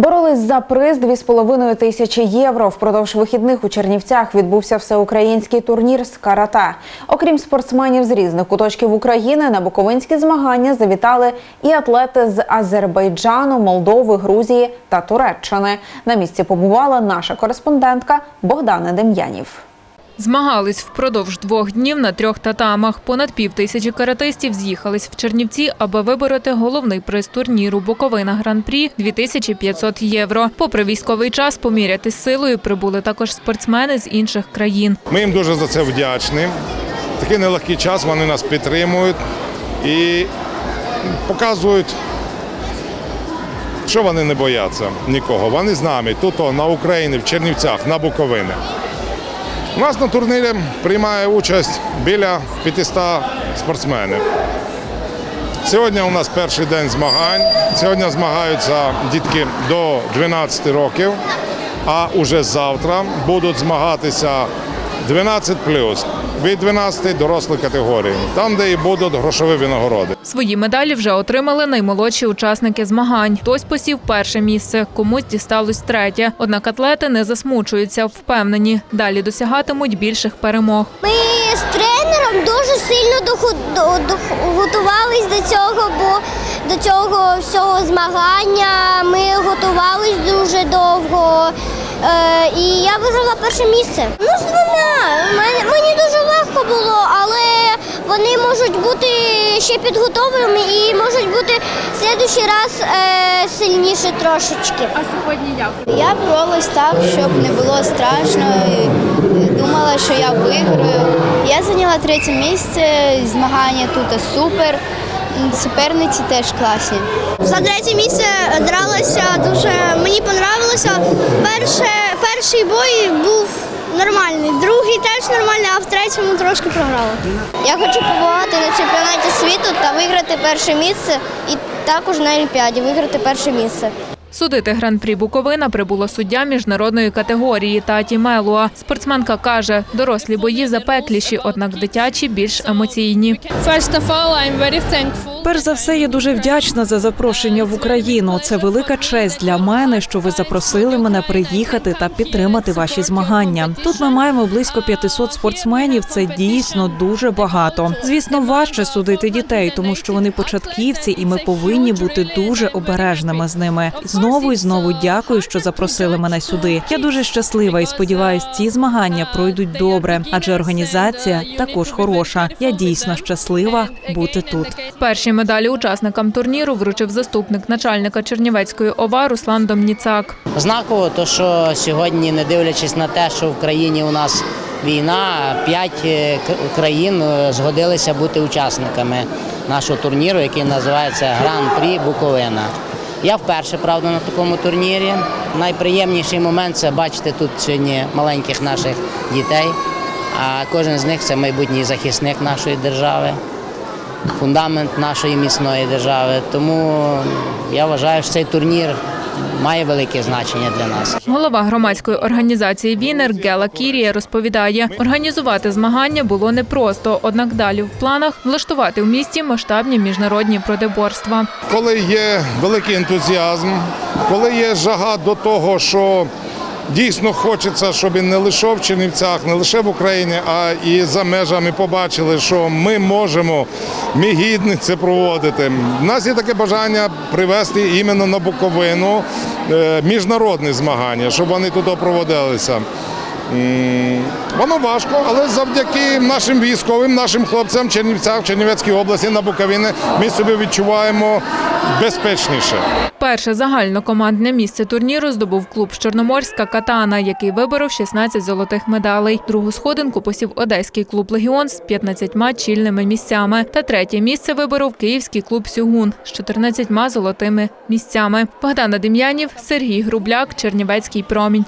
Боролись за приз 2,5 тисячі євро. Впродовж вихідних у Чернівцях відбувся всеукраїнський турнір з карата. Окрім спортсменів з різних куточків України, на буковинські змагання завітали і атлети з Азербайджану, Молдови, Грузії та Туреччини. На місці побувала наша кореспондентка Богдана Дем'янів. Змагались впродовж двох днів на трьох татамах. Понад пів тисячі каратистів з'їхались в Чернівці, аби вибороти головний приз турніру Буковина Гран-прі 2500 євро. Попри військовий час, помірятись силою прибули також спортсмени з інших країн. Ми їм дуже за це вдячні. Такий нелегкий час вони нас підтримують і показують, що вони не бояться нікого. Вони з нами тут, на Україні, в Чернівцях, на Буковині. У нас на турнірі приймає участь біля 500 спортсменів. Сьогодні у нас перший день змагань. Сьогодні змагаються дітки до 12 років, а уже завтра будуть змагатися 12 від 12 дорослої категорії, там, де і будуть грошові винагороди. Свої медалі вже отримали наймолодші учасники змагань. Хтось посів перше місце, комусь дісталось третє. Однак атлети не засмучуються, впевнені, далі досягатимуть більших перемог. Ми з тренером дуже сильно доху- до- цього, бо до цього всього змагання ми готувались дуже довго. Е, і я виграла перше місце. Ну, з двома. Мені було, але вони можуть бути ще підготовленими і можуть бути в следующий раз е, сильніше трошечки. А сьогодні як? Я боролась так, щоб не було страшно. і Думала, що я виграю. Я зайняла третє місце. Змагання тут супер. Суперниці теж класні. За третє місце дралася дуже. Мені понравилося. Перше, перший бой був нормальний, другий теж нормальний, а в третьому трошки програла. Я хочу побувати на чемпіонаті світу та виграти перше місце, і також на Олімпіаді виграти перше місце. Судити гран-прі Буковина прибула суддя міжнародної категорії Таті Мелуа. Спортсменка каже, дорослі бої запекліші, однак дитячі більш емоційні. Перш за все, я дуже вдячна за запрошення в Україну. Це велика честь для мене, що ви запросили мене приїхати та підтримати ваші змагання. Тут ми маємо близько 500 спортсменів. Це дійсно дуже багато. Звісно, важче судити дітей, тому що вони початківці, і ми повинні бути дуже обережними з ними. Знову і знову дякую, що запросили мене сюди. Я дуже щаслива і сподіваюся, ці змагання пройдуть добре, адже організація також хороша. Я дійсно щаслива бути тут. Перші медалі учасникам турніру вручив заступник начальника Чернівецької ОВА Руслан Домніцак. Знаково, то що сьогодні, не дивлячись на те, що в країні у нас війна, п'ять е, країн е, згодилися бути учасниками нашого турніру, який називається Гран-прі Буковина. Я вперше, правда, на такому турнірі. Найприємніший момент це бачити тут сьогодні маленьких наших дітей. А кожен з них це майбутній захисник нашої держави, фундамент нашої міцної держави. Тому я вважаю, що цей турнір має велике значення для нас. Голова громадської організації Вінер Гела Кірія розповідає, організувати змагання було непросто, однак далі в планах влаштувати в місті масштабні міжнародні протиборства. Коли є великий ентузіазм, коли є жага до того, що дійсно хочеться, щоб і не лише в Чернівцях, не лише в Україні, а і за межами побачили, що ми можемо, ми гідні це проводити. У нас є таке бажання привести іменно на Буковину е, міжнародні змагання, щоб вони тут проводилися. Воно важко, але завдяки нашим військовим, нашим хлопцям в Чернівцях, в Чернівецькій області, на Буковині, ми себе відчуваємо безпечніше. Перше загальнокомандне місце турніру здобув клуб з Чорноморська Катана, який виборов 16 золотих медалей. Другу сходинку посів одеський клуб Легіон з 15 чільними місцями. Та третє місце виборов київський клуб Сюгун з 14 золотими місцями. Богдана Дем'янів, Сергій Грубляк, Чернівецький промінь.